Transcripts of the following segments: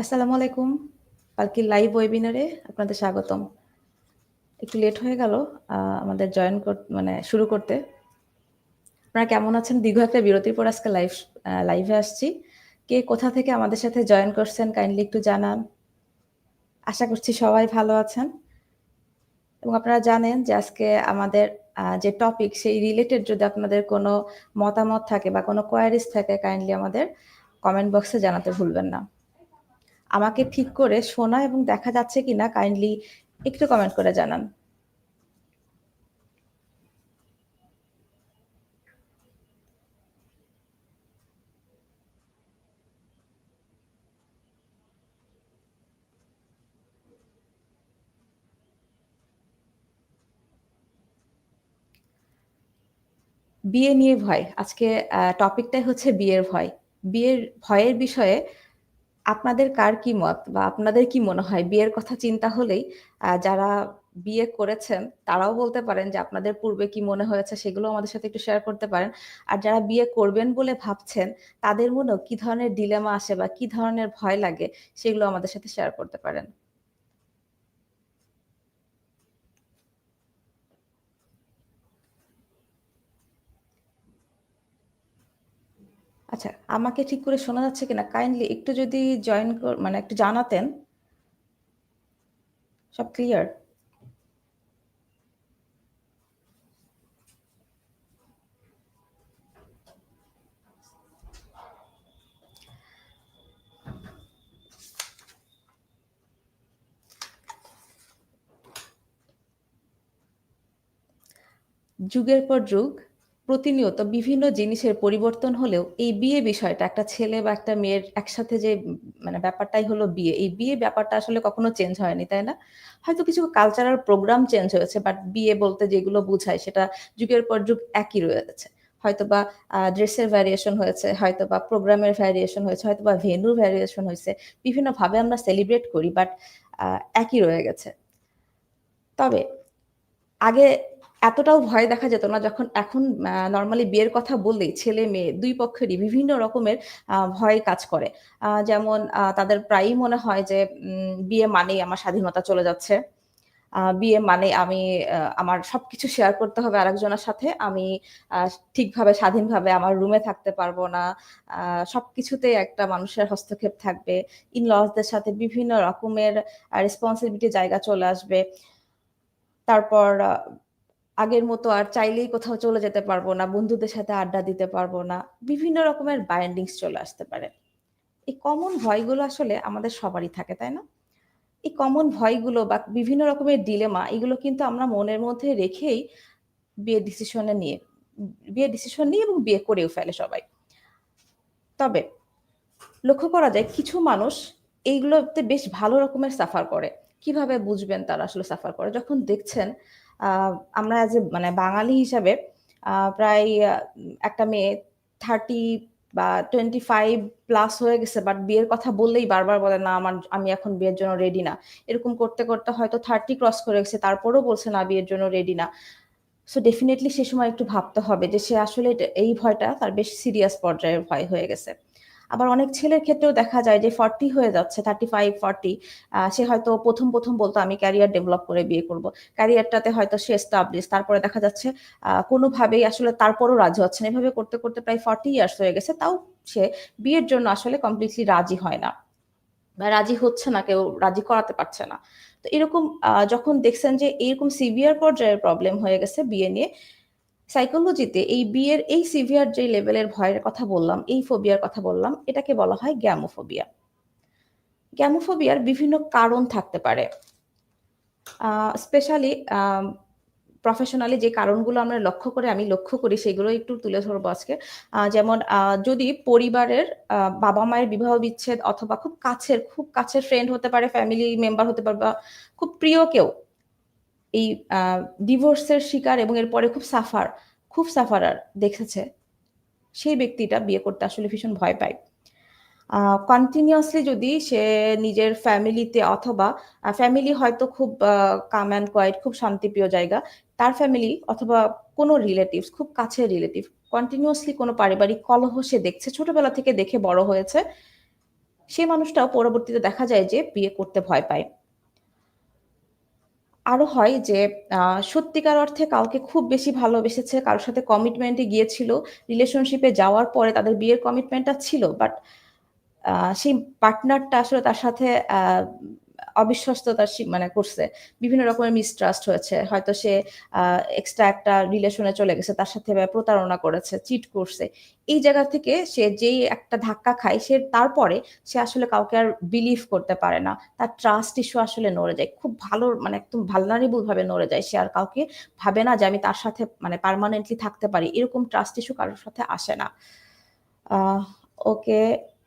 আসসালামু আলাইকুম। কালকে লাইভ ওয়েবিনারে আপনাদের স্বাগতম। একটু লেট হয়ে গেল আমাদের জয়েন মানে শুরু করতে। আপনারা কেমন আছেন? দীর্ঘ একটা বিরতির পর আজকে লাইভ লাইভে আসছি। কে কোথা থেকে আমাদের সাথে জয়েন করছেন কাইন্ডলি একটু জানান। আশা করছি সবাই ভালো আছেন। এবং আপনারা জানেন যে আজকে আমাদের যে টপিক সেই রিলেটেড যদি আপনাদের কোনো মতামত থাকে বা কোনো কোয়েরিজ থাকে কাইন্ডলি আমাদের কমেন্ট বক্সে জানাতে ভুলবেন না। আমাকে ঠিক করে শোনা এবং দেখা যাচ্ছে কিনা কাইন্ডলি একটু কমেন্ট করে জানান। বিয়ে নিয়ে ভয়। আজকে টপিকটাই হচ্ছে বিয়ের ভয়। বিয়ের ভয়ের বিষয়ে আপনাদের কার কি মত? বা আপনাদের কি মনে হয়? বিয়ের কথা চিন্তা হলেই যারা বিয়ে করেছেন, তারাও বলতে পারেন যে আপনাদের পূর্বে কি মনে হয়েছে সেগুলো আমাদের সাথে একটু শেয়ার করতে পারেন। আর যারা বিয়ে করবেন বলে ভাবছেন, তাদের মনেও কি ধরনের ডিলেমা আসে বা কি ধরনের ভয় লাগে, সেগুলো আমাদের সাথে শেয়ার করতে পারেন। আচ্ছা, আমাকে ঠিক করে শোনা যাচ্ছে কিনা কাইন্ডলি একটু যদি জয়েন মানে একটু জানাতেন। সব ক্লিয়ার? যুগের পর যুগ প্রতিনিয়ত বিভিন্ন জিনিসের পরিবর্তন হলেও এই বিয়ে বিষয়টা একটা ছেলে বা একটা মেয়ের একসাথে যে মানে ব্যাপারটাই হলো বিয়ে। এই বিয়ে ব্যাপারটা আসলে কখনো চেঞ্জ হয়নি, তাই না? হয়তো কিছু কালচারাল প্রোগ্রাম চেঞ্জ হয়েছে বাট বিয়ে বলতে যেগুলো বুঝায় সেটা যুগের পর যুগ একই রয়েছে। হয়তোবা আ ড্রেসের ভ্যারিয়েশন হয়েছে, হয়তো বা প্রোগ্রামের ভ্যারিয়েশন হয়েছে, হয়তোবা ভেন্যুর ভ্যারিয়েশন হয়েছে বিভিন্নভাবে আমরা সেলিব্রেট করি বাট একই রয়ে গেছে। তবে আগে এতটাও ভয় দেখা যেত না যখন এখন নর্মালি বিয়ের কথা বললেই ছেলে-মেয়ে দুই পক্ষেরই বিভিন্ন রকমের ভয় কাজ করে। যেমন তাদের প্রায়ই মনে হয় যে বিয়ে মানেই আমার স্বাধীনতা চলে যাচ্ছে। বিয়ে মানে আমি আমার সবকিছু শেয়ার করতে হবে আরেকজনের সাথে। আমি ঠিকভাবে, স্বাধীনভাবে আমার রুমে থাকতে পারব না। আ, সবকিছুতেই একটা মানুষের হস্তক্ষেপ থাকবে। ইন-লজ দের সাথে বিভিন্ন রকমের রেসপন্সিবিলিটি জায়গা চলে আসবে। তারপর আগের মতো আর চাইলেই কোথাও চলে যেতে পারব না। বন্ধুদের সাথে আড্ডা দিতে পারব না। বিভিন্ন রকমের বাইন্ডিংস চলে আসতে পারে। এই কমন ভয়গুলো আসলে আমাদের সবারই থাকে, তাই না? এই কমন ভয়গুলো বা বিভিন্ন রকমের ডিলেমা এগুলো কিন্তু আমরা মনের মধ্যে রেখেই বিয়ের ডিসিশনে নিয়ে বিয়ের ডিসিশন নিয়ে এবং বিয়ে করেও ফেলে সবাই। তবে লক্ষ্য করা যায় কিছু মানুষ এইগুলোতে বেশ ভালো রকমের সাফার করে। কীভাবে বুঝবেন তারা আসলে সাফার করে? যখন দেখছেন আমরা এজ এ মানে বাঙালি হিসাবে প্রায় একটা মেয়ে 30 বা 25 প্লাস হয়ে গেছে বাট বিয়ের কথা বললেই বারবার বলে, "না আমার আমি এখন বিয়ের জন্য রেডি না।" এরকম করতে, করতে হয়তো 30 ক্রস করে গেছে তারপরেও বলছে, "না বিয়ের জন্য রেডি না।" সো ডেফিনেটলি সে সময় একটু ভাবতে হবে যে সে আসলে এই ভয়টা তার বেশ সিরিয়াস পর্যায়ের ভয় হয়ে গেছে। আবার অনেক ছেলের ক্ষেত্রেও দেখা যায় যে 40 হয়ে যাচ্ছে 35-40 আ সে হয়তো প্রথম প্রথম বলতো আমি ক্যারিয়ার ডেভেলপ করে বিয়ে করব। ক্যারিয়ারটাতে হয়তো সে এস্টাবলিশ তারপরে দেখা যাচ্ছে কোনভাবেই আসলে তারপরও রাজি হচ্ছে না। এভাবে করতে, করতে প্রায় 40 ইয়ার্স হয়ে গেছে। তাও সে বিয়ের জন্য আসলে কমপ্লিটলি রাজি হয় না। বা রাজি হচ্ছে না, কেউ রাজি করাতে পারছে না। তো এরকম যখন দেখছেন যে এরকম সিভিয়ার পর্যায়ের প্রবলেম হয়ে গেছে বিয়ে নিয়ে, সাইকোলজিতে এই বিয়ের এই সিভিয়ার যে লেভেলের ভয়ের কথা বললাম, এই ফোবিয়ার কথা বললাম, এটাকে বলা হয় গ্যামোফোবিয়া। গ্যামোফোবিয়ার বিভিন্ন কারণ থাকতে পারে। স্পেশালি প্রফেশনালি যে কারণগুলো আমরা লক্ষ্য করে আমি লক্ষ্য করি সেগুলো একটু তুলে ধরবো আজকে। যেমন যদি পরিবারের বাবা-মায়ের বিবাহ বিচ্ছেদ অথবা খুব কাছের, খুব কাছের ফ্রেন্ড হতে পারে, ফ্যামিলি মেম্বার হতে পারে বা খুব প্রিয় কেউ এই ডিভোর্সের শিকার এবং এরপরে খুব সাফার, খুব সাফারার দেখেছে, সেই ব্যক্তিটা বিয়ে করতে আসলে ভীষণ ভয় পায়। আ কন্টিনিউয়াসলি যদি সে নিজের ফ্যামিলিতে অথবা ফ্যামিলি হয়তো খুব কাম অ্যান্ড কোয়াইট খুব শান্তিপ্রিয় জায়গা। তার ফ্যামিলি অথবা কোনো রিলেটিভস খুব কাছের রিলেটিভ কন্টিনিউয়াসলি কোনো পারিবারিক কলহ সে দেখছে, ছোটবেলা থেকে দেখে বড় হয়েছে। সেই মানুষটাও পরবর্তীতে দেখা যায় যে বিয়ে করতে ভয় পায়। আরও হয় যে সত্যিকার অর্থে কাউকে খুব বেশি ভালোবেসেছে, কারোর সাথে কমিটমেন্টে গিয়েছিল। রিলেশনশিপে যাওয়ার পরে তাদের বিয়ের কমিটমেন্টটা ছিল। বাট সেই পার্টনারটা আসলে তার সাথে অবিশ্বস্ততা মানে করছে। বিভিন্ন রকমের মিসট্রাস্ট হয়েছে। হয়তো সে এক্সট্রা একটা রিলেশন এ চলে গেছে। তার সাথে প্রতারণা করেছে, চিট করছে। এই জায়গা থেকে সে যেই একটা ধাক্কা খায় সে তারপরে সে আসলে কাউকে আর বিলিভ করতে পারে না। তার ট্রাস্ট ইস্যু আসলে নড়ে যায়। খুব ভালো মানে একদম ভালনারেবল ভাবে নড়ে যায়। সে আর কাউকে ভাবে না যে আমি তার সাথে মানে পার্মানেন্টলি থাকতে পারি। এরকম ট্রাস্ট ইস্যু কারোর সাথে আসে না। ওকে,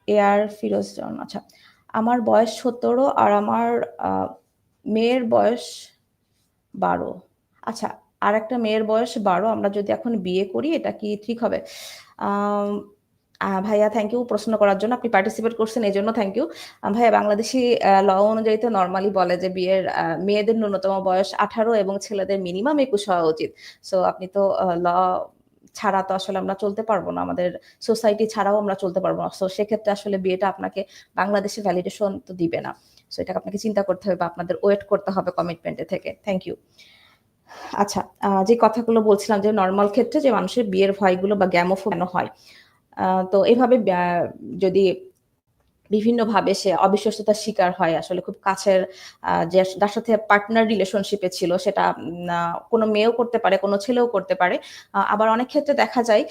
এয়ার ফিরোজ জন আচ্ছা। আমার বয়স ১৭ আর আমার মেয়ের বয়স ১২ আচ্ছা, আর একটা মেয়ের বয়স ১২ আমরা যদি এখন বিয়ে করি এটা কি ঠিক হবে? ভাইয়া থ্যাংক ইউ প্রশ্ন করার জন্য। আপনি পার্টিসিপেট করছেন এই জন্য থ্যাংক ইউ। ভাইয়া বাংলাদেশি ল অনুযায়ী তো নরমালি বলে যে বিয়ের মেয়েদের ন্যূনতম বয়স ১৮ এবং ছেলেদের মিনিমাম ২১ হওয়া উচিত। সো আপনি তো ল ছাড়া তো আসলে আমরা চলতে পারব না। আমাদের সোসাইটি ছাড়াও আমরা চলতে পারব না। সো সেক্ষেত্রে আসলে বিয়েটা আপনাকে বাংলাদেশে ভ্যালিডেশন তো দিবে না। সো এটাকে আপনাকে চিন্তা করতে হবে বা আপনাদের ওয়েট করতে হবে কমিটমেন্টে থেকে। Thank you. আচ্ছা, যে কথাগুলো বলছিলাম যে নর্মাল ক্ষেত্রে যে মানুষের বিয়ের ভয়গুলো বা গ্যামোফো কেন হয়? তো এভাবে যদি বিভিন্নভাবে সে অবিশ্বস্ততার শিকার হয় আসলে খুব কাছের যে যার সাথে পার্টনার রিলেশনশিপে ছিল সেটা কোনো মেয়েও করতে পারে, কোনো ছেলেও করতে পারে। আবার অনেক ক্ষেত্রে দেখা যায়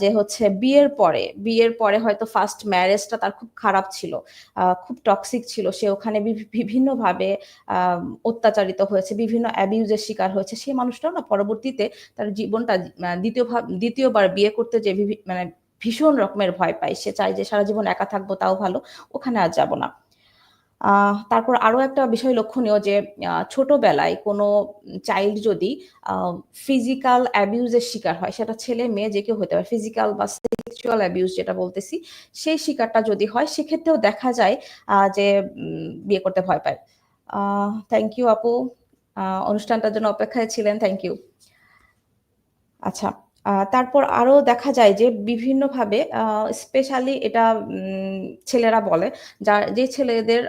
যে হচ্ছে বিয়ের পরে, বিয়ের পরে হয়তো ফার্স্ট ম্যারেজটা তার খুব খারাপ ছিল। খুব টক্সিক ছিল। সে ওখানে বিভিন্নভাবে অত্যাচারিত হয়েছে, বিভিন্ন অ্যাবিউজের শিকার হয়েছে। সেই মানুষটাও না পরবর্তীতে তার জীবনটা দ্বিতীয় দ্বিতীয়বার বিয়ে করতে যে মানে ভীষণ রকমের ভয় পায়। সে চায় যে সারা জীবন একা থাকব তাও ভালো। ওখানে আর যাব না। তারপর আরও একটা বিষয় লক্ষণীয় যে ছোটবেলায় কোনো চাইল্ড যদি ফিজিক্যাল অ্যাবিউজের শিকার হয়, সেটা ছেলে মেয়ে যে কেউ হতে পারে। ফিজিক্যাল বা সেক্সুয়াল অ্যাবিউজ যেটা বলতেছি, সেই শিকারটা যদি হয় সেক্ষেত্রেও দেখা যায় যে বিয়ে করতে ভয় পায়। থ্যাংক ইউ আপু। অনুষ্ঠানটার জন্য অপেক্ষায় ছিলেন। Thank you. আচ্ছা। তারপর আরও দেখা যায় যে বিভিন্নভাবে স্পেশালি এটা ছেলেরা বলে যা যে ছেলেদের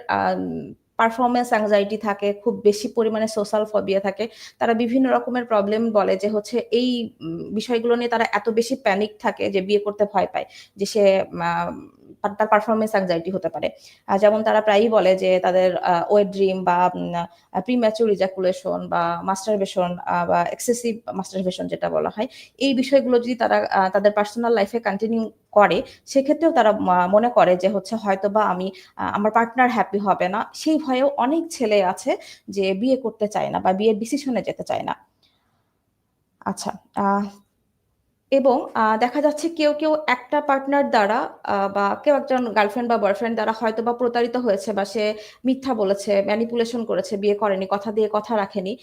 পারফরমেন্স অ্যাংজাইটি থাকে, খুব বেশি পরিমাণে সোশ্যাল ফবিয়া থাকে। তারা বিভিন্ন রকমের প্রবলেম বলে যে হচ্ছে এই বিষয়গুলো নিয়ে তারা এত বেশি প্যানিক থাকে যে বিয়ে করতে ভয় পায়। যে সে তার পারফরম্যান্স এনক্সাইটি হতে পারে। যেমন তারা প্রায়ই বলে যে তাদের ওয়েট ড্রিম বা প্রিম্যাচুর ইজাকুলেশন বা মাস্টারবেশন বা এক্সেসিভ মাস্টারবেশন যেটা বলা হয়। এই বিষয়গুলো যদি তারা তাদের পার্সোনাল লাইফে কন্টিনিউ করে, সেক্ষেত্রেও তারা মনে করে যে হচ্ছে হয়তো বা আমি আমার পার্টনার হ্যাপি হবে না। সেই ভয়েও অনেক ছেলে আছে যে বিয়ে করতে চায় না বা বিয়ের ডিসিশনে যেতে চায় না। আচ্ছা, এবং দেখা যাচ্ছে কেউ, কেউ একটা পার্টনার দ্বারা বা কেউ একজন গার্লফ্রেন্ড বা বয়ফ্রেন্ড দ্বারা হয়তো বা প্রতারিত হয়েছে বা সে মিথ্যা বলেছে, ম্যানিপুলেশন করেছে, বিয়ে করেনি, কথা দিয়ে কথা রাখেনি।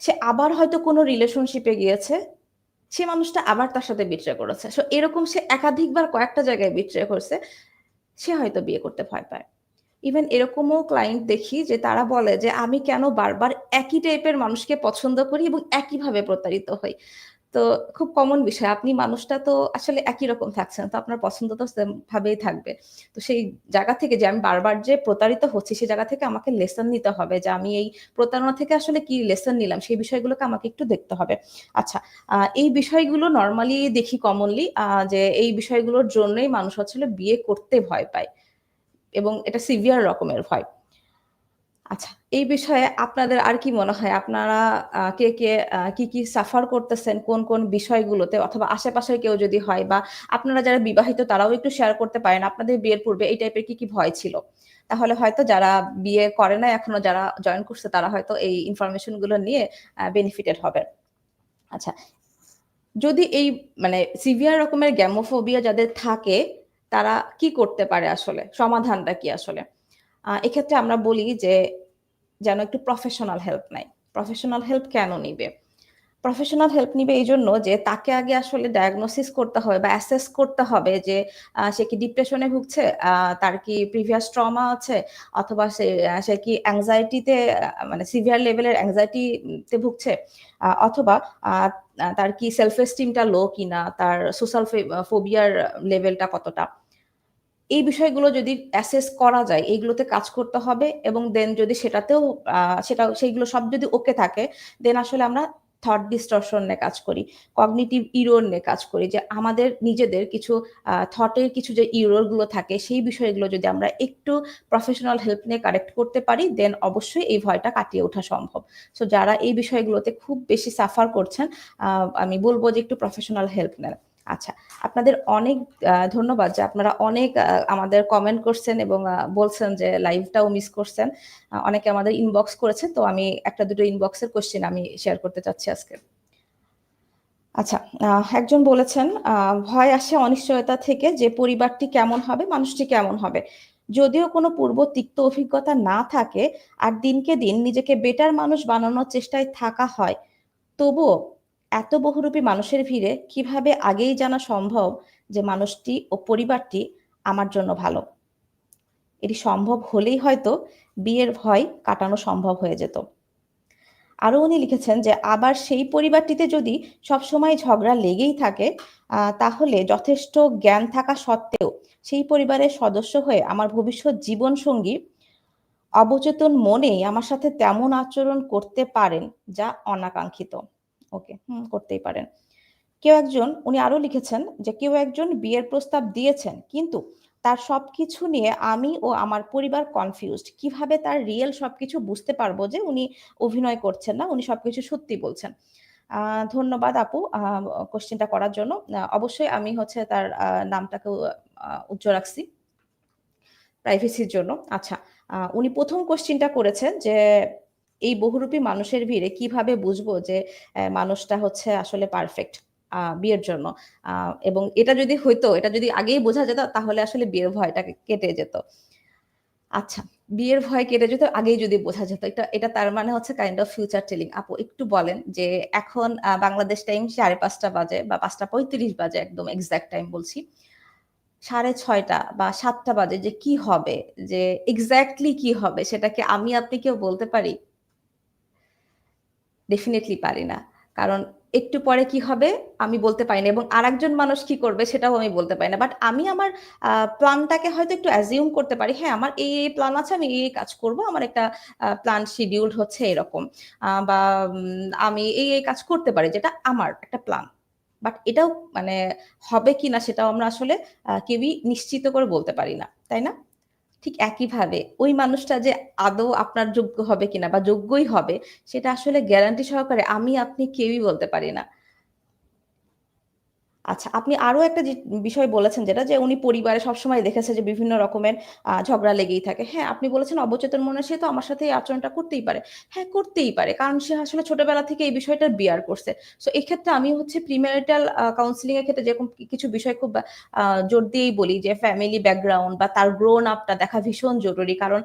সে আবার হয়তো কোনো রিলেশনশিপে গিয়েছে। সে মানুষটা আবার তার সাথে বিট্রে করেছে। সো এরকম সে একাধিকবার কয়েকটা জায়গায় বিট্রে করছে। সে হয়তো বিয়ে করতে ভয় পায়। ইভেন এরকমও ক্লায়েন্ট দেখি যে তারা বলে যে আমি কেন বারবার একই টাইপের মানুষকে পছন্দ করি এবং একইভাবে প্রতারিত হই। তো খুব কমন বিষয়। আপনি মানুষটা তো আসলে একই রকম থাকছেন। তো আপনার পছন্দ তো ভাবেই থাকবে। তো সেই জায়গা থেকে যে আমি বারবার যে প্রতারিত হচ্ছি, সেই জায়গা থেকে আমাকে লেসন নিতে হবে যে আমি এই প্রতারণা থেকে আসলে কি লেসন নিলাম, সেই বিষয়গুলোকে আমাকে একটু দেখতে হবে। আচ্ছা, এই বিষয়গুলো নর্মালি দেখি কমনলি যে এই বিষয়গুলোর জন্যই মানুষ আসলে বিয়ে করতে ভয় পায়। এবং এটা সিভিয়ার রকমের ভয়। আচ্ছা, এই বিষয়ে আপনাদের আর কি মনে হয়? আপনারা কে, কে কি, কি সাফার করতেছেন কোন, কোন বিষয়গুলোতে অথবা আশেপাশের কেউ যদি হয় বা আপনারা যারা বিবাহিত তারাও একটু শেয়ার করতে পারেন। আপনাদের বিয়ের পূর্বে এই টাইপের কি, কি ভয় ছিল? তাহলে হয়তো যারা বিয়ে করে না এখনও যারা জয়েন করছে তারা হয়তো এই ইনফরমেশনগুলো নিয়ে বেনিফিটেড হবে। আচ্ছা, যদি এই মানে সিভিয়ার রকমের গ্যামোফোবিয়া যাদের থাকে, তারা কি করতে পারে আসলে? সমাধানটা কি আসলে? এক্ষেত্রে আমরা বলি যে যেন একটু প্রফেশনাল হেল্প নেয়। প্রফেশনাল হেল্প কেন নিবে? প্রফেশনাল হেল্প নিবে এই জন্য যে তাকে আগে আসলে ডায়াগনোসিস করতে হবে বা অ্যাসেস করতে হবে যে সে কি ডিপ্রেশনে ভুগছে? তার কি প্রিভিয়াস ট্রমা আছে? অথবা সে সে কি এনক্সাইটি তে আ মানে সিভিয়ার লেভেলের এনক্সাইটি তে ভুগছে? অথবা তার কি সেলফ এস্টিম টা লো কিনা? তার সোশ্যাল ফোবিয়ার লেভেলটা কতটা? এই বিষয়গুলো যদি অ্যাসেস করা যায়, এইগুলোতে কাজ করতে হবে এবং দেন যদি সেটাতেও সেটা, সেইগুলো সব যদি ওকে থাকে দেন আসলে আমরা থট ডিস্টর্শন নিয়ে কাজ করি কগনিটিভ ইরোর নিয়ে কাজ করি যে আমাদের নিজেদের কিছু থটের কিছু যে ইরোরগুলো থাকে, সেই বিষয়গুলো যদি আমরা একটু প্রফেশনাল হেল্প নিয়ে কারেক্ট করতে পারি দেন অবশ্যই এই ভয়টা কাটিয়ে ওঠা সম্ভব। সো যারা এই বিষয়গুলোতে খুব বেশি সাফার করছেন আমি বলব যে একটু প্রফেশনাল হেল্প নেন। আচ্ছা আপনাদের অনেক ধন্যবাদ যে আপনারা অনেক আমাদের কমেন্ট করছেন এবং বলছেন যে লাইভটাও মিস করছেন। অনেকে আমাদের ইনবক্স করেছেন, তো আমি একটা দুটো ইনবক্সের কোশ্চেন আমি শেয়ার করতে চাচ্ছি আজকে। আচ্ছা একজন বলেছেন ভয় আসে অনিশ্চয়তা থেকে যে পরিবারটি কেমন হবে, মানুষটি কেমন হবে। যদিও কোনো পূর্ব তিক্ত অভিজ্ঞতা না থাকে, আর দিনকে দিন নিজেকে বেটার মানুষ বানানোর চেষ্টায় থাকা হয়, তবুও এত বহুরূপী মানুষের ভিড়ে কীভাবে আগেই জানা সম্ভব যে মানুষটি ও পরিবারটি আমার জন্য ভালো? এটি সম্ভব হলেই হয়তো বিয়ের ভয় কাটানো সম্ভব হয়ে যেত। আরও উনি লিখেছেন যে, আবার সেই পরিবারটিতে যদি সবসময় ঝগড়া লেগেই থাকে তাহলে যথেষ্ট জ্ঞান থাকা সত্ত্বেও সেই পরিবারের সদস্য হয়ে আমার ভবিষ্যৎ জীবন সঙ্গী অবচেতন মনেই আমার সাথে তেমন আচরণ করতে পারেন যা অনাকাঙ্ক্ষিত। ওকে হুম করতেই পারেন। কেউ একজন, উনি আরও লিখেছেন যে, কেউ একজন বিয়ের প্রস্তাব দিয়েছেন, কিন্তু তার সবকিছু নিয়ে আমি ও আমার পরিবার কনফিউজড কীভাবে তার রিয়েল সবকিছু বুঝতে পারব যে, উনি অভিনয় করছেন না, উনি সবকিছু সত্যি বলছেন? ধন্যবাদ আপু কোশ্চেনটা করার জন্য। অবশ্যই আমি হচ্ছে তার নামটাকে উচ্চ রাখছি প্রাইভেসির জন্য। আচ্ছা উনি প্রথম কোশ্চেনটা করেছেন যে এই বহুরূপী মানুষের ভিড়ে কীভাবে বুঝব যে মানুষটা হচ্ছে আসলে পারফেক্ট বিয়ের জন্য? এবং এটা যদি হইতো, এটা যদি আগেই বোঝা যেত, তাহলে আসলে বিয়ের ভয়টা কেটে যেত। আচ্ছা বিয়ের ভয় কেটে যেত, আগেই যদি বোঝা যেত। এটা এটা তার মানে হচ্ছে কাইন্ড অফ ফিউচার টেলিং আপু, একটু বলেন যে, এখন বাংলাদেশ টাইম সাড়ে পাঁচটা বাজে বা পাঁচটা পঁয়ত্রিশ বাজে একদম এক্সাক্ট টাইম বলছি। সাড়ে ছয়টা বা সাতটা বাজে যে কি হবে? যে এক্স্যাক্টলি কি হবে? সেটাকে আমি, আপনি কেউ বলতে পারি? ডেফিনেটলি পারি না। কারণ একটু পরে কি হবে আমি বলতে পারি না এবং আরেকজন মানুষ কি করবে সেটাও আমি বলতে পারি না। বাট আমি আমার প্ল্যানটাকে হয়তো একটু অ্যাজিউম করতে পারি হ্যাঁ আমার এই এই প্ল্যান আছে, আমি এই কাজ করব, আমার একটা প্ল্যান শিডিউল হচ্ছে এরকম। বা আমি এই এই কাজ করতে পারি, যেটা আমার একটা প্ল্যান বাট এটাও মানে হবে কি না সেটাও আমরা আসলে কেউই নিশ্চিত করে বলতে পারি না, তাই না? ঠিক একইভাবে ওই মানুষটা যে আদৌ আপনার যোগ্য হবে কিনা বা যোগ্যই হবে, সেটা আসলে গ্যারান্টি সহকারে আমি, আপনি কেউই বলতে পারি না। আচ্ছা আপনি আরও একটা বিষয় বলেছেন যেটা, যে উনি পরিবারে সবসময় দেখেছে যে বিভিন্ন রকমের ঝগড়া লেগেই থাকে। হ্যাঁ আপনি বলেছেন অবচেতন মনে, সে তো আমার সাথে এই আচরণটা করতেই পারে। হ্যাঁ করতেই পারে, কারণ সে আসলে ছোটবেলা থেকে এই বিষয়টা বিয়ার করছে। সো, এক্ষেত্রে আমি হচ্ছে প্রিম্যারিটাল কাউন্সিলিং এর ক্ষেত্রে যেরকম কিছু বিষয় খুব জোর দিয়েই বলি যে ফ্যামিলি ব্যাকগ্রাউন্ড বা তার গ্রোন আপটা দেখা ভীষণ জরুরি। কারণ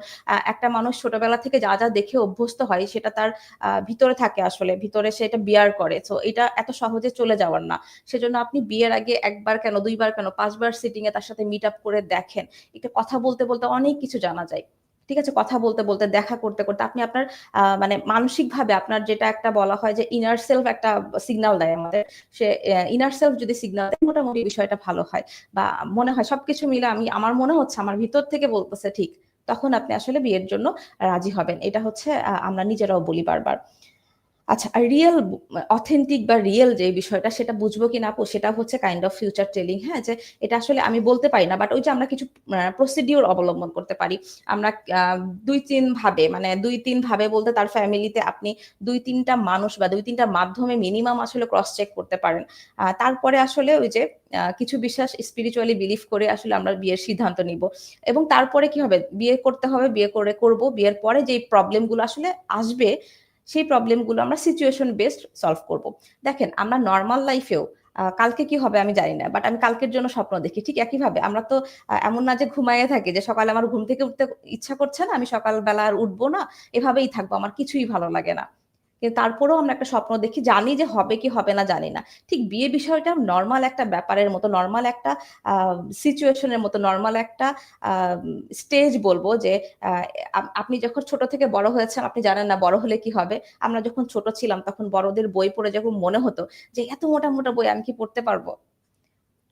একটা মানুষ ছোটবেলা থেকে যা যা দেখে অভ্যস্ত হয়, সেটা তার ভিতরে থাকে আসলে, ভিতরে সে এটা বিয়ার করে। তো এটা এত সহজে চলে যাওয়ার না। সেজন্য আপনি বিয়ের আগে একবার কেন, দুইবার কেন, পাঁচবার সিটিং এ তার সাথে মিট আপ করে দেখেন। এটা কথা বলতে বলতে অনেক কিছু জানা যায়। ঠিক আছে? কথা বলতে বলতে, দেখা করতে করতে আপনি আপনার মানে মানসিকভাবে আপনার যেটা একটা বলা হয় যে ইনার সেলফ একটা সিগনাল দেয় আমাদের। সে ইনার সেলফ যদি সিগনাল দেয়, মোটামুটি বিষয়টা ভালো হয়। বা মনে হয় সবকিছু মিলে আমি, আমার মনে হচ্ছে আমার ভিতর থেকে বলতেছে ঠিক, তখন আপনি আসলে বিয়ের জন্য রাজি হবেন। এটা হচ্ছে আমরা নিজেরাও বলি বারবার। আচ্ছা আর রিয়েল অথেন্টিক বা রিয়েল যে বিষয়টা সেটা বুঝব কি না সেটা হচ্ছে কাইন্ড অফ ফিউচার টেলিং হ্যাঁ? যে এটা আসলে আমি বলতে পারি না বাট ওই যে আমরা কিছু প্রসিডিওর অবলম্বন করতে পারি। আমরা দুই তিন ভাবে মানে দুই তিন ভাবে বলতে তার ফ্যামিলিতে আপনি দুই তিনটা মানুষ বা দুই তিনটা মাধ্যমে মিনিমাম আসলে ক্রস চেক করতে পারেন। তারপরে আসলে ওই যে কিছু বিশ্বাস স্পিরিচুয়ালি বিলিভ করে আসলে আমরা বিয়ের সিদ্ধান্ত নিব। এবং তারপরে কি হবে? বিয়ে করতে হবে, বিয়ে করে করব। বিয়ের পরে যে প্রবলেমগুলো আসলে আসবে সেই প্রবলেমগুলো আমরা সিচুয়েশন বেসড সলভ করব। দেখেন, আমরা নর্মাল লাইফেও কালকে কি হবে আমি জানি না বাট আমি কালকের জন্য স্বপ্ন দেখি। ঠিক একইভাবে আমরা তো এমন না যে ঘুমাইয়ে থাকি যে সকালে আমার ঘুম থেকে উঠতে ইচ্ছা করছে না, আমি সকালবেলা আর উঠবো না, এভাবেই থাকব, আমার কিছুই ভালো লাগে না। কিন্তু তারপরেও আমরা একটা স্বপ্ন দেখি, জানি যে হবে কি হবে না, জানি না। ঠিক বিয়ে বিষয়টা নর্মাল একটা ব্যাপারের মতো নর্মাল একটা সিচুয়েশনের মতো নর্মাল একটা স্টেজ বলব যে আপনি যখন ছোট থেকে বড় হয়েছেন, আপনি জানেন না বড় হলে কি হবে। আমরা যখন ছোট ছিলাম, তখন বড়দের বই পড়ে যখন মনে হতো যে, এত মোটা মোটা বই আমি কি পড়তে পারব?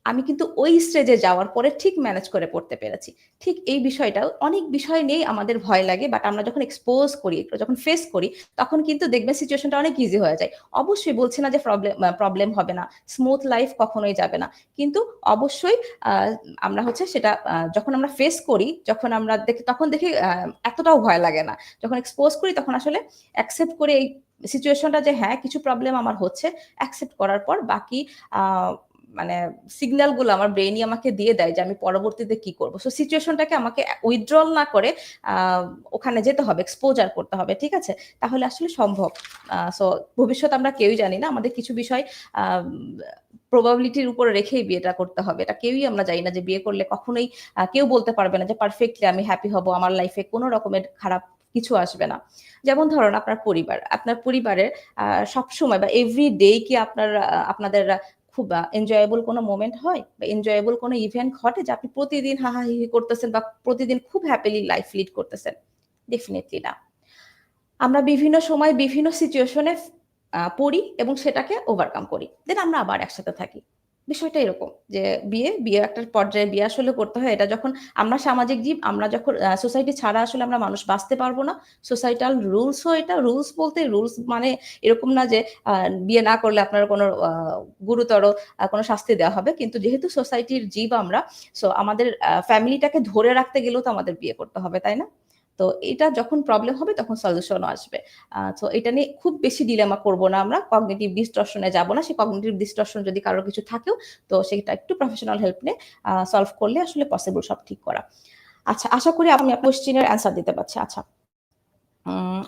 আমি কিন্তু ওই স্টেজে যাওয়ার পরে ঠিক ম্যানেজ করে পড়তে পেরেছি। ঠিক এই বিষয়টাও অনেক বিষয় নিয়েই আমাদের ভয় লাগে। বাট আমরা যখন এক্সপোজ করি, যখন ফেস করি, তখন কিন্তু দেখবেন সিচুয়েশনটা অনেক ইজি হয়ে যায়। অবশ্যই বলছি না যে প্রবলেম প্রবলেম হবে না। স্মুথ লাইফ কখনোই যাবে না। কিন্তু অবশ্যই আমরা হচ্ছে সেটা যখন আমরা ফেস করি, যখন আমরা দেখি তখন দেখি এতটাও ভয় লাগে না। যখন এক্সপোজ করি তখন আসলে অ্যাকসেপ্ট করে এই সিচুয়েশনটা যে হ্যাঁ, কিছু প্রবলেম আমার হচ্ছে, অ্যাকসেপ্ট করার পর বাকি মানে সিগন্যালগুলো আমার ব্রেইনই আমাকে দিয়ে দেয় যে আমি পরবর্তীতে কি করব। সো সিচুয়েশনটাকে আমাকে উইথড্রল না করে ওখানে যেতে হবে, এক্সপোজার করতে হবে। ঠিক আছে? তাহলে আসলে সম্ভব। সো ভবিষ্যৎ আমরা কেউই জানি না। আমাদের কিছু বিষয় প্রবাবিলিটির উপরে রেখেই বিয়েটা করতে হবে। এটা কেউই আমরা জানি না যে বিয়ে করলে কখনোই কেউ বলতে পারবে না যে পারফেক্টলি আমি হ্যাপি হব। আমার লাইফে কোনো রকমের খারাপ কিছু আসবে না। যেমন ধরুন আপনার পরিবার। আপনার পরিবারের আ সবসময় বা এভরি ডে কি আপনার আপনাদের খুব এনজয়েবল কোনো মোমেন্ট হয় বা এনজয়েবল কোনো ইভেন্ট ঘটে যে আপনি প্রতিদিন হাহাহিহি করতেছেন বা প্রতিদিন খুব হ্যাপিলি লাইফ লিড করতেছেন? ডেফিনেটলি না। আমরা বিভিন্ন সময় বিভিন্ন সিচুয়েশনে পড়ি এবং সেটাকে ওভারকাম করি। দেন আমরা আবার একসাথে থাকি। বিষয়টা এরকম যে বিয়ে, বিয়ে একটা পর্যায়ে বিয়ে আসলে করতে হয়। এটা যখন আমরা সামাজিক জীব, আমরা যখন সোসাইটি ছাড়া আসলে আমরা মানুষ বাঁচতে পারব না। সোসাইটাল রুলস ও এটা। রুলস বলতে রুলস মানে এরকম না যে বিয়ে না করলে আপনার কোনো গুরুতর কোনো শাস্তি দেওয়া হবে। কিন্তু যেহেতু সোসাইটির জীব আমরা, সো আমাদের ফ্যামিলিটাকে ধরে রাখতে গেলেও তো আমাদের বিয়ে করতে হবে, তাই না? তো এটা যখন প্রবলেম হবে তখন সলিউশন আসবে। তো এটা নিয়ে খুব বেশি ডিলেমা করব না আমরা। কগনিটিভ ডিসটরশন যাব না। সেই কগনিটিভ ডিসটরশন যদি কারও কিছু থাকেও তো সেটা একটু প্রফেশনাল হেল্প নিয়ে সলভ করলে আসলে পসিবল সব ঠিক করা। আচ্ছা, আশা করি আমি কোয়েশ্চেন অ্যান্সার দিতে পারছি। আচ্ছা।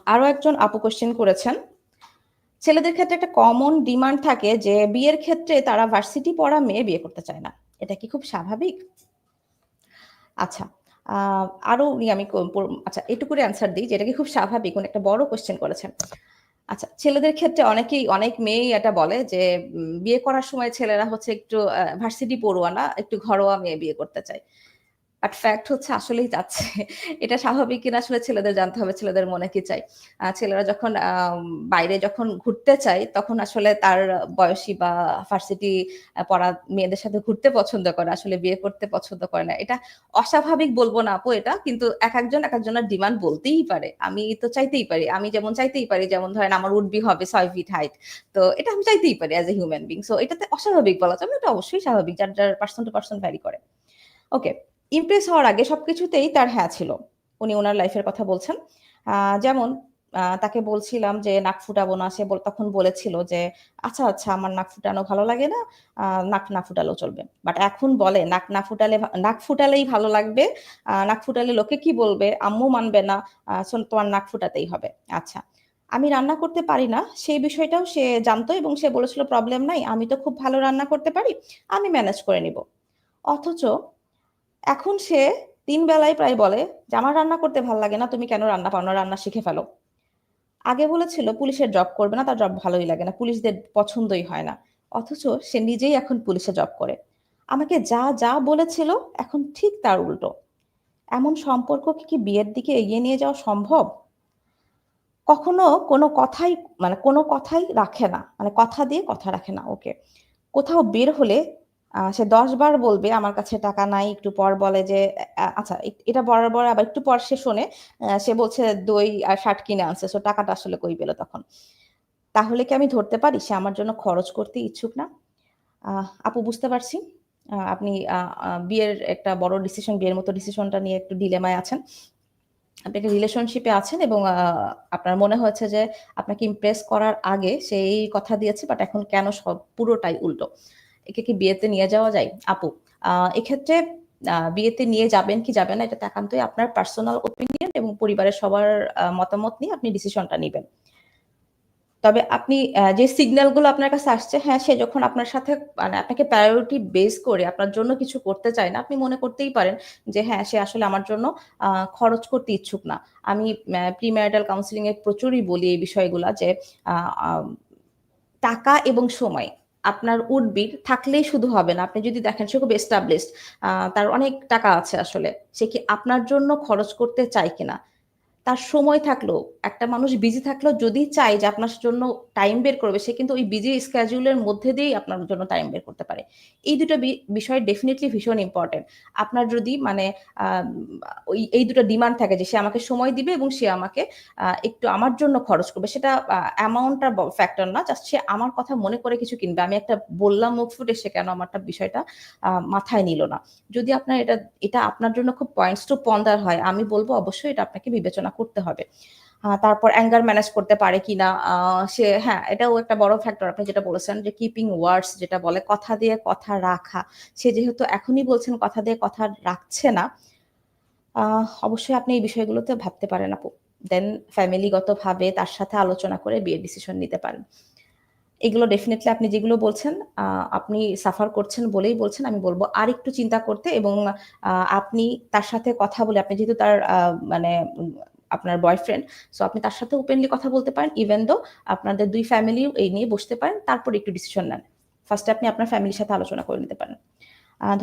আরও একজন আপু কোয়েশ্চেন করেছেন। ছেলেদের ক্ষেত্রে একটা কমন ডিমান্ড থাকে যে বিয়ের ক্ষেত্রে তারা ভার্সিটি পড়া মেয়ে বিয়ে করতে চায় না। এটা কি খুব স্বাভাবিক? আচ্ছা। আরও উনি আমি আচ্ছা এটুকুর অ্যান্সার দিই যে এটা কি খুব স্বাভাবিক? উনি একটা বড় কোশ্চেন করেছেন। আচ্ছা, ছেলেদের ক্ষেত্রে অনেকেই অনেক মেয়েই এটা বলে যে বিয়ে করার সময় ছেলেরা হচ্ছে একটু ভার্সিটি পড়ুয়া না, একটু ঘরোয়া মেয়ে বিয়ে করতে চায়। বাট ফ্যাক্ট হচ্ছে আসলেই চাচ্ছে। এটা স্বাভাবিক কিনা আসলে ছেলেদের জানতে হবে ছেলেদের মনে কি চাই ছেলেরা যখন বাইরে যখন ঘুরতে চায় তখন আসলে তার বয়সী বা ভার্সিটি পড়া মেয়েদের সাথে ঘুরতে পছন্দ করে। আসলে বিয়ে করতে পছন্দ করে না। এটা অস্বাভাবিক বলব না আপু এটা। কিন্তু এক একজন এক একজনের ডিমান্ড বলতেই পারে। আমি তো চাইতেই পারি। আমি যেমন চাইতেই পারি যেমন ধরেন আমার উড বি হবে ছয় ফিট হাইট। তো এটা আমি চাইতেই পারি as a human being. So এটাতে অস্বাভাবিক বলা যাবে এটা অবশ্যই স্বাভাবিক। যার, যার পারসন টু পারসন ভ্যারি করে। ওকে। ইমপ্রেস হওয়ার আগে সব কিছুতেই তার হ্যাঁ ছিল। উনি ওনার লাইফের কথা বলছেন। যেমন তাকে বলছিলাম যে নাক ফুটাবো না। সে তখন বলেছিল যে, "আচ্ছা, আচ্ছা আমার নাক ফুটানো ভালো লাগে না। নাক না ফুটালেও চলবে।" বাট এখন বলে নাক না ফুটালে নাক ফুটালেই ভালো লাগবে। নাক ফুটালে লোকে কি বলবে? আম্মু মানবে না। তোমার নাক ফুটাতেই হবে। আচ্ছা। আমি রান্না করতে পারি না। সেই বিষয়টাও সে জানতো এবং সে বলেছিল, "প্রবলেম নাই। আমি তো খুব ভালো রান্না করতে পারি। আমি ম্যানেজ করে নিব।" অথচ এখন সে ৩ বেলায় প্রায় বলে যে, "আমার রান্না করতে ভালো লাগে না। তুমি কেন রান্না পারো না? রান্না শিখে ফেলো।" আগে বলেছিল পুলিশের জব করবে না। তার জব ভালোই লাগে না। পুলিশদের পছন্দই হয় না। অথচ সে নিজেই এখন পুলিশে জব করে। আমাকে যা, যা বলেছিল এখন ঠিক তার উল্টো। এমন সম্পর্ককে কি বিয়ের দিকে এগিয়ে নিয়ে যাওয়া সম্ভব? কখনো কোনো কথাই মানে কোনো কথাই রাখে না। মানে কথা দিয়ে কথা রাখে না। ওকে। কোথাও বের হলে সে ১০ বার বলবে, আমার কাছে টাকা নাই। একটু পর বলে যে আচ্ছা এটা বলার পর আবার একটু পর সে শোনে সে বলছে দই আর শার্ট কিনে আনছে। সো টাকাটা আসলে কই পেল তখন? তাহলে কি আমি ধরতে পারি সে আমার জন্য খরচ করতে ইচ্ছুক না? আপু বুঝতে পারছি। আপনি বিয়ের একটা বড় ডিসিশন বিয়ের মতো ডিসিশনটা নিয়ে একটু ডিলেমায় আছেন। আপনি একটা রিলেশনশিপে আছেন এবং আপনার মনে হয়েছে যে, আপনাকে ইমপ্রেস করার আগে সে এই কথা দিয়েছে বাট এখন কেন সব, পুরোটাই উল্টো। একে কি বিয়েতে নিয়ে যাওয়া যায়? আপু, এক্ষেত্রে বিয়েতে নিয়ে যাবেন কি যাবেন না এটা একান্তই আপনার পার্সোনাল ওপিনিয়ন এবং পরিবারের সবার মতামত নিয়ে আপনি ডিসিশনটা নিবেন। তবে আপনি যে সিগন্যালগুলো আপনার কাছে আসছে, হ্যাঁ, সে যখন আপনার সাথে মানে আপনাকে প্রায়োরিটি বেস করে আপনার জন্য কিছু করতে চায় না, আপনি মনে করতেই পারেন যে হ্যাঁ, সে আসলে আমার জন্য খরচ করতে ইচ্ছুক না। আমি ম্যা প্রি-ম্যারিটাল কাউন্সেলিং এ প্রচুরই বলি এই বিষয়গুলা যে টাকা এবং সময় আপনার উডবির থাকলেই শুধু হবে না। আপনি যদি দেখেন সে খুব এস্টাবলিশড তার অনেক টাকা আছে আসলে। সে কি আপনার জন্য খরচ করতে চায় কিনা? তার সময় থাকলেও, একটা মানুষ বিজি থাকলেও যদি চায় যে আপনার জন্য টাইম বের করবে, সে কিন্তু ওই বিজি স্ক্যাজুলের মধ্যে দিয়েই আপনার জন্য টাইম বের করতে পারে। এই দুটো বিষয় ডেফিনেটলি ভীষণ ইম্পর্টেন্ট আপনার যদি মানে ওই, এই দুটো ডিমান্ড থাকে যে সে আমাকে সময় দিবে এবং সে আমাকে একটু আমার জন্য খরচ করবে, সেটা অ্যামাউন্টটা ফ্যাক্টর না জাস্ট সে আমার কথা মনে করে কিছু কিনবে। আমি একটা বললাম মুখ ফুটে, সে কেন আমারটা বিষয়টা মাথায় নিল না। যদি আপনার এটা এটা আপনার জন্য খুব পয়েন্টস টু পন্দার হয়, আমি বলব অবশ্যই এটা আপনাকে বিবেচনা করতে হবে। তারপর অ্যাঙ্গার ম্যানেজ করতে পারে কিনা সে হ্যাঁ এটাও একটা বড় ফ্যাক্টর আপনি যেটা বলেছেন যে কিপিং ওয়ার্ডস যেটা বলে, কথা দিয়ে কথা রাখা। সে যেহেতু এখনই বলছেন কথা দিয়ে কথা রাখছে না অবশ্যই আপনি এই বিষয়গুলোতে ভাবতে পারেন আপু। দেন ফ্যামিলিগতভাবে তার সাথে আলোচনা করে বিয়ের ডিসিশন নিতে পারেন। এগুলো ডেফিনেটলি আপনি যেগুলো বলছেন আপনি সাফার করছেন বলেই বলছেন, আমি বলব আর একটু চিন্তা করতে এবং আপনি তার সাথে কথা বলে, আপনি যেহেতু তার মানে আপনার বয়ফ্রেন্ড সো আপনি তার সাথে ওপেনলি কথা বলতে পারেন ইভেন দো আপনাদের দুই ফ্যামিলিও এই নিয়ে বসতে পারেন, তারপর একটু ডিসিশন নেন। ফার্স্টে আপনি আপনার ফ্যামিলির সাথে আলোচনা করে নিতে পারেন।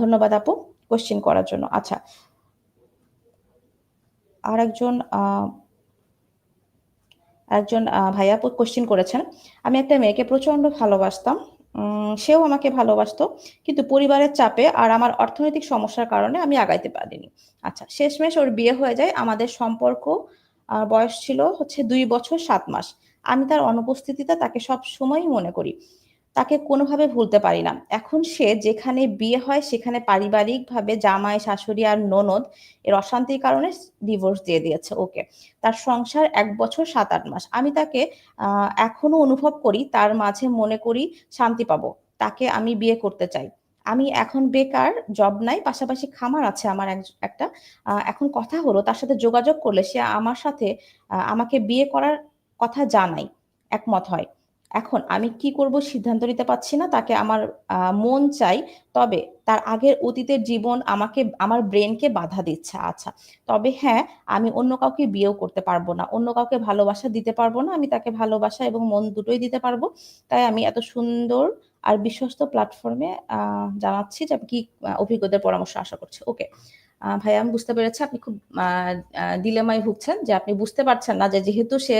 ধন্যবাদ আপু কোশ্চেন করার জন্য। আচ্ছা আর একজন একজন ভাইয়া কোশ্চেন করেছেন। আমি একটা মেয়েকে প্রচণ্ড ভালোবাসতাম সেও আমাকে ভালোবাসতো, কিন্তু পরিবারের চাপে আর আমার অর্থনৈতিক সমস্যার কারণে আমি আগাইতে পারিনি। আচ্ছা শেষমেশ ওর বিয়ে হয়ে যায়, আমাদের সম্পর্ক বয়স ছিল হচ্ছে দুই বছর সাত মাস। আমি তার অনুপস্থিতিতে তাকে সব সময়ই মনে করি। তাকে কোনোভাবে ভুলতে পারি না। এখন সে যেখানে বিয়ে হয় সেখানে পারিবারিকভাবে জামাই, শাশুড়ি আর ননদ এর অশান্তির কারণে ডিভোর্স দিয়ে দিয়েছে ওকে। তার সংসার এক বছর সাত আট মাস। আমি তাকে এখনও অনুভব করি, তার মাঝে মনে করি শান্তি পাবো। তাকে আমি বিয়ে করতে চাই। আমি এখন বেকার জব নাই, পাশাপাশি খামার আছে আমার একটা। এখন কথা হলো, তার সাথে যোগাযোগ করলে সে আমার সাথে আমাকে বিয়ে করার কথা জানাই, একমত হয়। এখন আমি কি করব সিদ্ধান্ত নিতে পারছি না, তাকে আমার মন চাই, তবে তার আগের অতীতের জীবন আমাকে, আমার ব্রেনকে বাধা দিচ্ছে আচ্ছা। তবে হ্যাঁ আমি অন্য কাউকে বিয়েও করতে পারব না, অন্য কাউকে ভালোবাসা দিতে পারব না, আমি তাকে ভালোবাসা এবং মন দুটোই দিতে পারব। তাই আমি এত সুন্দর আর বিশ্বস্ত প্ল্যাটফর্মে জানাচ্ছি যে কি অভিজ্ঞতার পরামর্শ আশা করছি। ওকে ভাই আমি বুঝতে পেরেছি আপনি খুব ডিলেমায় ভুগছেন যে আপনি বুঝতে পারছেন না যে যেহেতু সে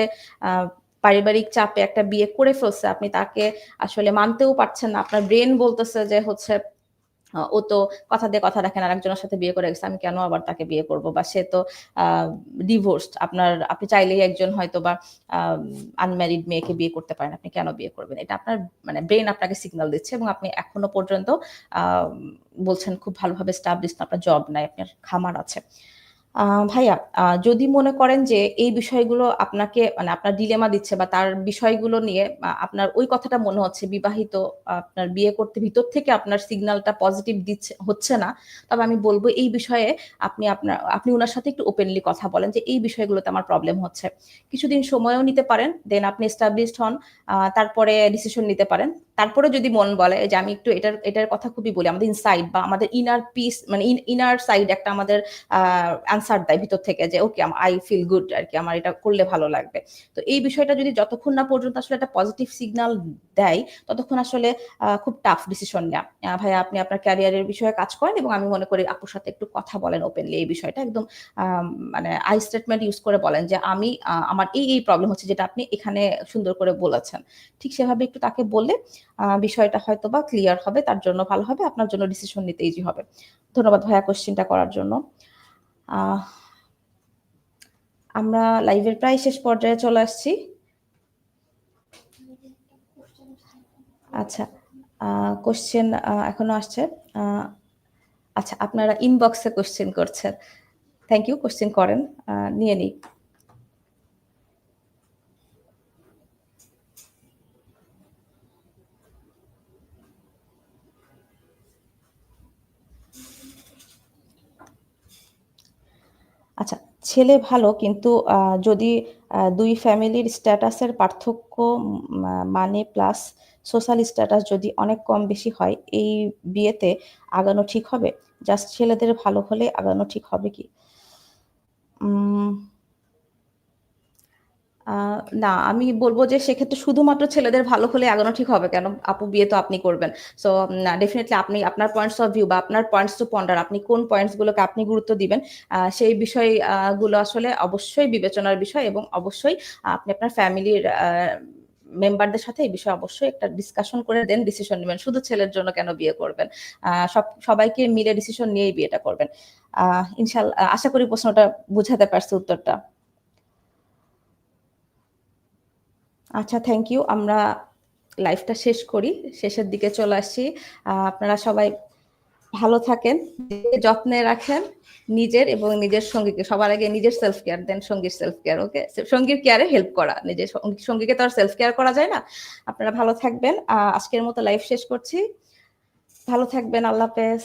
পারিবারিক চাপে একটা বিয়ে করে ফেলছে, আপনি তাকে আসলে মানতেও পারছেন না। আপনার ব্রেন বলতেছে যে হচ্ছে ও তো কথা দিয়ে কথা রাখেন আর একজনের সাথে বিয়ে করে গেছে, আমি কেন আবার তাকে বিয়ে করব? বা সে তো ডিভোর্সড আপনার, আপনি চাইলেই একজন হয়তো বা আনম্যারিড মেয়েকে বিয়ে করতে পারেন, আপনি কেন বিয়ে করবেন? এটা আপনার মানে ব্রেন আপনাকে সিগন্যাল দিচ্ছে এবং আপনি এখনও পর্যন্ত বলছেন খুব ভালোভাবে স্টাবলিশ আপনার জব নাই, আপনার খামার আছে। ভাইয়া যদি মনে করেন যে এই বিষয়গুলো আপনাকে মানে আপনার ডিলেমা দিচ্ছে বা তার বিষয়গুলো নিয়ে আপনার ওই কথাটা মনে হচ্ছে, বিবাহিত, আপনার বিয়ে করতে ভিতর থেকে আপনার সিগন্যালটা পজিটিভ দিচ্ছে, হচ্ছে না, তবে আমি বলব এই বিষয়ে আপনি আপনার, আপনি ওনার সাথে একটু ওপেনলি কথা বলেন যে এই বিষয়গুলোতে আমার প্রবলেম হচ্ছে। কিছুদিন সময়ও নিতে পারেন দেন আপনি এস্টাবলিশড হন তারপরে ডিসিশন নিতে পারেন। তারপরে যদি মন বলে যে আমি একটু এটার এটার কথা খুবই বলি, আমাদের ইনসাইড বা আমাদের ইনার পিস মানে ইনার সাইড একটা আমাদের আনসার দেয় ভিতর থেকে যে ওকে আই ফিল গুড আর কি আমার এটা করলে ভালো লাগবে। তো এই বিষয়টা যদি যতক্ষণ না পর্যন্ত আসলে একটা পজিটিভ সিগনাল দেয়, ততক্ষণ আসলে খুব টাফ ডিসিশন নেওয়া ভাইয়া, আপনি আপনার ক্যারিয়ারের বিষয়ে কাজ করেন এবং আমি মনে করি আপুর সাথে একটু কথা বলেন ওপেনলি এই বিষয়টা একদম মানে আই স্টেটমেন্ট ইউজ করে বলেন যে, আমি আমার এই এই প্রবলেম হচ্ছে যেটা আপনি এখানে সুন্দর করে বলেছেন। ঠিক সেভাবে একটু তাকে বললে বিষয়টা হয়তো বা ক্লিয়ার হবে, তার জন্য ভালো হবে, আপনার জন্য ডিসিশন নিতে ইজি হবে। ধন্যবাদ ভাইয়া কোশ্চিনটা করার জন্য। আমরা লাইভের প্রায় শেষ পর্যায়ে চলে আসছি। আচ্ছা কোশ্চেন এখনও আসছে। আচ্ছা আপনারা ইনবক্সে কোশ্চেন করছেন। থ্যাংক ইউ কোশ্চেন করেন। নিয়ে নিই। আচ্ছা ছেলে ভালো কিন্তু যদি দুই ফ্যামিলির স্ট্যাটাসের পার্থক্য মানে প্লাস সোশ্যাল স্ট্যাটাস যদি অনেক কম বেশি হয়, এই বিয়েতে আগানো ঠিক হবে? জাস্ট ছেলেদের ভালো হলে আগানো ঠিক হবে কি? আ না, আমি বলব যে সেক্ষেত্রে শুধুমাত্র ছেলেদের ভালো হলে আগানো ঠিক হবে কেন? আপু বিয়ে তো আপনি করবেন। সো ডেফিনিটলি আপনি আপনার পয়েন্টস অফ ভিউ বা আপনার পয়েন্টস টু পন্ডার আপনি কোন পয়েন্টস গুলোকে আপনি গুরুত্ব দিবেন সেই বিষয় আ গুলো আসলে অবশ্যই বিবেচনার বিষয় এবং অবশ্যই আপনি আপনার ফ্যামিলির মেম্বারদের সাথে এই বিষয়ে অবশ্যই একটা ডিসকাশন করে দেন ডিসিশন নেবেন শুধু ছেলের জন্য কেন বিয়ে করবেন? সব সবাইকে মিলে ডিসিশন নিয়েই বিয়েটা করবেন। আ ইনশাল আশা করি প্রশ্নটা বুঝাতে পারছি উত্তরটা। আচ্ছা থ্যাংক ইউ। আমরা লাইফটা শেষ করি। শেষের দিকে চলে আসছি। আ আপনারা সবাই ভালো থাকেন, যত্নে রাখেন নিজের এবং নিজের সঙ্গীকে। সবার আগে নিজের সেলফ কেয়ার দেন সঙ্গীর সেলফ কেয়ার ওকে? সঙ্গীর কেয়ারে হেল্প করা। নিজের সঙ্গীকে তো আর সেলফ কেয়ার করা যায় না। আপনারা ভালো থাকবেন। আজকের মতো লাইফ শেষ করছি। ভালো থাকবেন। আল্লাহ হাফেজ।